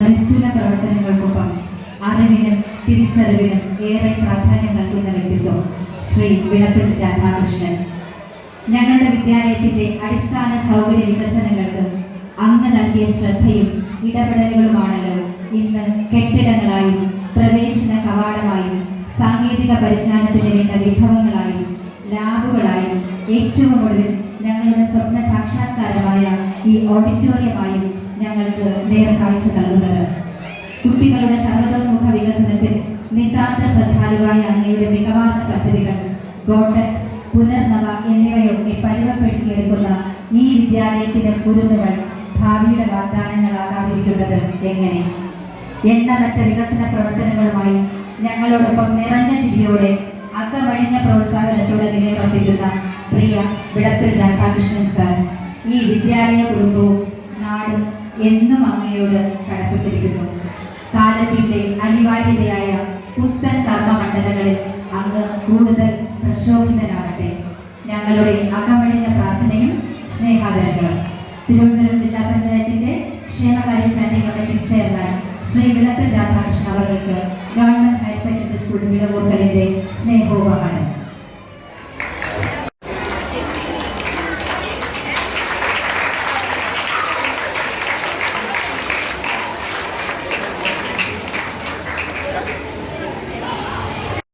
പരിസ്ഥിത പ്രവർത്തനങ്ങൾക്കൊപ്പം അറിവിനും തിരിച്ചറിവിനും ഏറെ പ്രാധാന്യം നൽകുന്ന വ്യക്തിത്വം ശ്രീ വിളപ്പിൽ രാധാകൃഷ്ണൻ. ഞങ്ങളുടെ വിദ്യാലയത്തിന്റെ അടിസ്ഥാന സൗകര്യ വികസനങ്ങൾക്ക് അങ്ങ് നൽകിയ ശ്രദ്ധയും ഇടപെടലുകളുമാണല്ലോ ഇന്ന് കെട്ടിടങ്ങളായും പ്രവേശന കവാടമായും സാങ്കേതിക പരിജ്ഞാനത്തിന് വേണ്ട വിഭവങ്ങളായും ലാബുകളായും ഏറ്റവും ഒടുവിൽ ഞങ്ങളുടെ സ്വപ്ന സാക്ഷാത്കാരമായ ഈ ഓഡിറ്റോറിയമായും ഞങ്ങൾക്ക് നേർക്കാഴ്ച നൽകുന്നത് കുട്ടികളുടെ സർവതോമുഖ വികസനത്തിൽ നിതാന്ത ശ്രദ്ധാലുവായ അങ്ങയുടെ മികവാർന്ന പദ്ധതികൾ ഗോട്ട് പുനർനവ എന്നിവയൊക്കെ പരിമപ്പെടുത്തിയെടുക്കുന്ന ഈ വിദ്യാലയത്തിലെ കുരുന്നുകൾ ഭാവിയുടെ വാഗ്ദാനങ്ങളാകാതിരിക്കുന്നത് എങ്ങനെ? എണ്ണമറ്റ വികസന പ്രവർത്തനങ്ങളുമായി ഞങ്ങളോടൊപ്പം നിറഞ്ഞ ചിരിയോടെ അക്കമഴിഞ്ഞ പ്രോത്സാഹനത്തോടെ നിലയുറപ്പിക്കുന്ന പ്രിയ വിടപ്പിൽ രാധാകൃഷ്ണൻ സാർ. ഈ വിദ്യാലയ കുടുംബവും നാടും എന്നും അങ്ങയോട് കടപ്പെട്ടിരിക്കുന്നു. കാലത്തിന്റെ അനിവാര്യതയായ പുത്തൻ കർമ്മമണ്ഡലങ്ങളിൽ അങ്ങ് കൂടുതൽ പ്രശോഭിതനാകട്ടെ. ഞങ്ങളുടെ അകമഴിഞ്ഞ പ്രാർത്ഥനയും സ്നേഹാദരങ്ങളും. തിരുവനന്തപുരം ജില്ലാ പഞ്ചായത്തിന്റെ ക്ഷേമകാര്യ standing committee chairman Shri Vilappil Radhakrishnan അവർക്ക് ഗവൺമെന്റ് ഹയർ സെക്കൻഡറി സ്കൂൾ വിളവൂർക്കലിന്റെ സ്നേഹോപഹാരം.